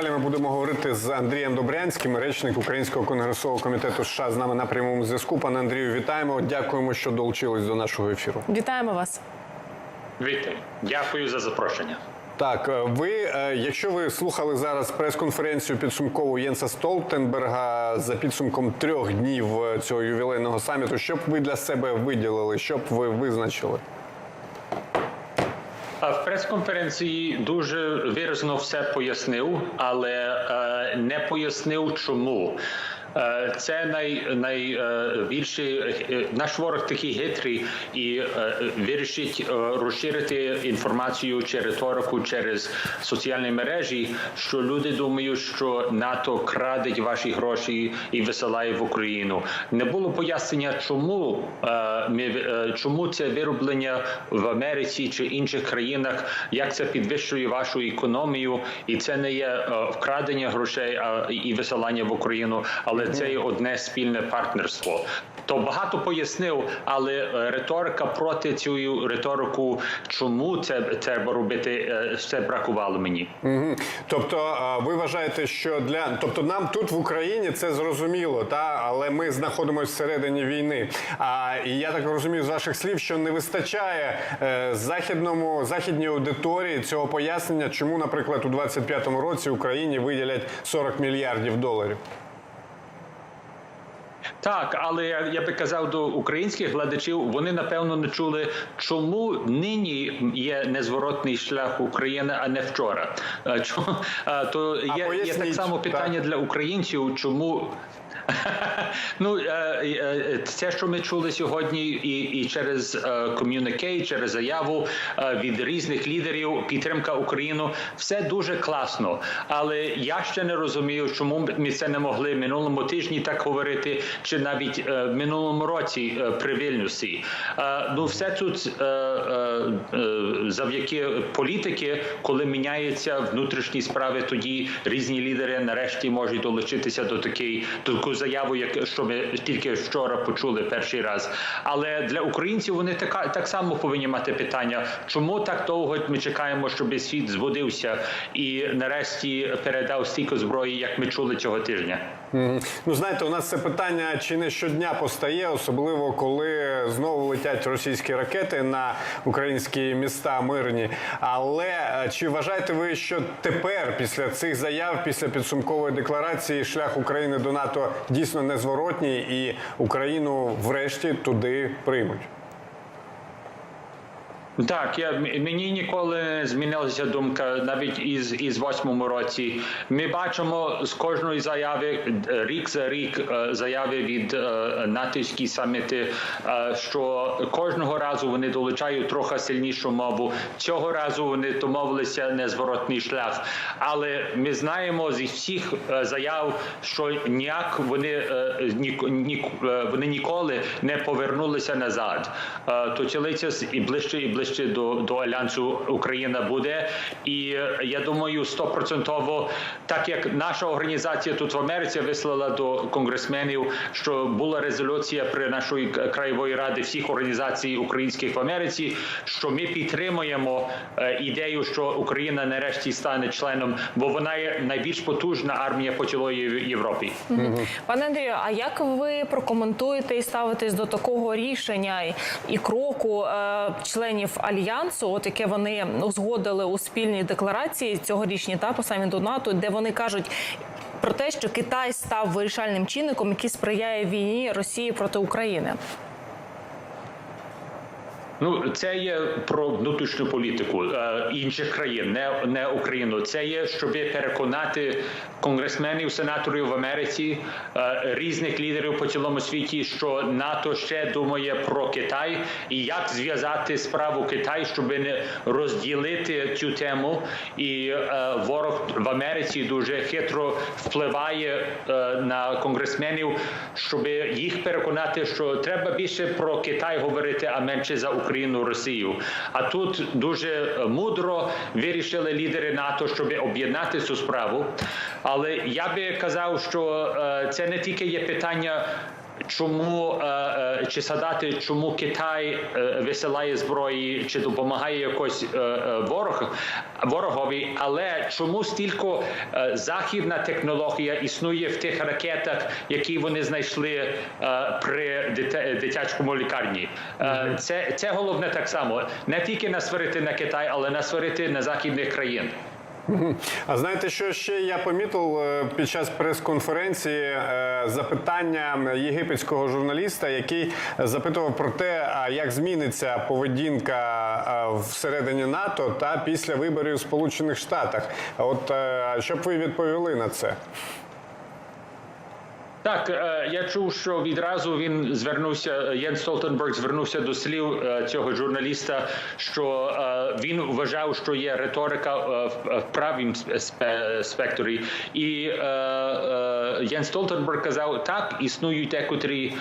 Далі ми будемо говорити з Андрієм Добрянським, речник Українського конгресового комітету США з нами на прямому зв'язку. Пане Андрію, вітаємо. Дякуємо, що долучились до нашого ефіру. Вітаємо вас. Вітаю. Дякую за запрошення. Так, е, ви, е, якщо ви слухали зараз прес-конференцію підсумкову Єнса Столтенберга за підсумком трьох днів е, цього ювілейного саміту, що б ви для себе виділили, що б ви визначили? В прес-конференції дуже виразно все пояснив, але е, не пояснив, чому. Е, Це най, найбільший е, наш ворог такий хитрий і е, вирішить розширити інформацію чи риторику через соціальні мережі, що люди думають, що НАТО крадить ваші гроші і висилає в Україну. Не було пояснення, чому ми чому це вироблення в Америці чи інших країнах, як це підвищує вашу економію, і це не є вкрадення грошей а і висилання в Україну, але це одне спільне партнерство. То багато пояснив, але е, риторика проти цю риторику, чому це треба робити, е, це бракувало мені. Мгм. Тобто, ви вважаєте, що для тобто нам тут в Україні це зрозуміло, та але ми знаходимося всередині війни. А і я так розумію з ваших слів, що не вистачає е, західному західній аудиторії цього пояснення, чому, наприклад, у 25-му році Україні виділять 40 мільярдів доларів. Так, але я, я би казав до українських глядачів, вони напевно не чули, чому нині є незворотний шлях України, а не вчора. Чому е, то є, є так само питання так. для українців, чому. Ну, е, е, це, що ми чули сьогодні, і, і через ком'юніке, через заяву е, від різних лідерів, підтримка Україну, все дуже класно. Але я ще не розумію, чому ми це не могли минулому тижні так говорити, чи навіть е, в минулому році е, при Вільнюсі. Е, Ну, все тут е, е, е, завдяки політики, коли міняються внутрішні справи, тоді різні лідери нарешті можуть долучитися до такої до заяви, як що ми тільки вчора почули перший раз. Але для українців вони така так само повинні мати питання, чому так довго ми чекаємо, щоб світ збудився і нарешті передав стільки зброї, як ми чули цього тижня. Ну, знаєте, у нас це питання чи не щодня постає, особливо коли знову летять російські ракети на українські міста мирні. Але е, чи вважаєте ви, що тепер, після цих заяв, після підсумкової декларації, шлях України до НАТО дійсно незворотній і Україну врешті туди приймуть? Так, я мені ніколи не змінилася думка навіть із із восьмому році. Ми бачимо з кожної заяви рік за рік е, заяви від е, натовські саміти, е, що кожного разу вони долучають трохи сильнішу мову. Цього разу вони домовилися незворотний шлях. Але ми знаємо зі всіх заяв, що ніяк вони ні, ні, вони ніколи не повернулися назад. То чилиться і ближче і ближче до, до альянсу Україна буде. І е, я думаю, стопроцентово, так як наша організація тут в Америці вислала до конгресменів, що була резолюція при нашої краєвої ради всіх організацій українських в Америці, що ми підтримуємо е, ідею, що Україна нарешті стане членом, бо вона є найбільш потужна армія по цілої Європі. Пане Андрію, а як ви прокоментуєте і ставитесь до такого рішення і кроку е, членів альянсу, от яке вони узгодили у спільній декларації цьогорічній та по саміту НАТО, де вони кажуть. Про те, що Китай став вирішальним чинником, який сприяє війні Росії проти України, Ну, це є про внутрішню політику е, інших країн, не, не Україну. Це є, щоб переконати конгресменів, сенаторів в Америці, е, різних лідерів по цілому світі, що НАТО ще думає про Китай і як зв'язати справу Китай, щоб не розділити цю тему. І е, ворог в Америці дуже хитро впливає е, на конгресменів, щоб їх переконати, що треба більше про Китай говорити, а менше за Україну, Росію. А тут дуже мудро вирішили лідери НАТО, щоб об'єднати цю справу. Але я би казав, що е, це не тільки є питання Чому е, е, чи задати, чому Китай е, висилає зброї, чи допомагає якось ворог ворогові, але чому стільки західна технологія існує в тих ракетах, які вони знайшли при дитячому лікарні? Це, це головне так само не тільки насварити на Китай, але насварити на західних країн. А знаєте, що ще я помітив е, під час прес-конференції е, запитання єгипетського журналіста, який запитував про те, як зміниться поведінка е, всередині НАТО та після виборів в Сполучених Штатах. От що б ви відповіли на це? Так, е, я чув, що відразу він звернувся. Єн Столтенберг звернувся до слів е, цього журналіста, що е, він вважав, що є риторика в правім спе- спектрі. І Єн Столтенберг казав, так існують декотрі.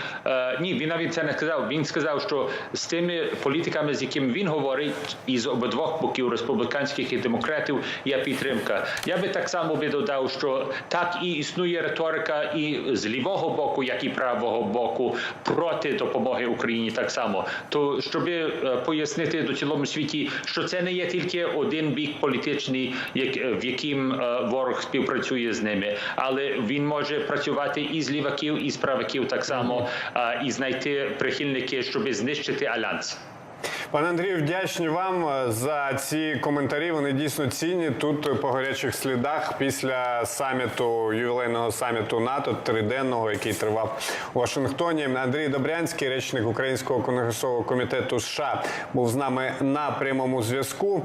Ні, він навіть це не сказав. Він сказав, що з тими політиками, з якими він говорить, із обидвох боків республіканських і демократів, є підтримка. Я би так само би додав, що так і існує риторика і з лівого боку, як і правого боку, проти допомоги Україні так само. То щоб е, пояснити до цілому світі, що це не є тільки один бік політичний, як- е, в яким е, ворог співпрацює з ними, але він може працювати і з ліваків, і з правиків так само, і знайти прихильники, щоб знищити альянс. Пане Андрію, вдячні вам е, за ці коментарі. Вони дійсно цінні тут е, по гарячих слідах після саміту ювілейного саміту НАТО триденного, який тривав у Вашингтоні. Андрій Добрянський, речник Українського конгресового комітету США, був з нами на прямому зв'язку.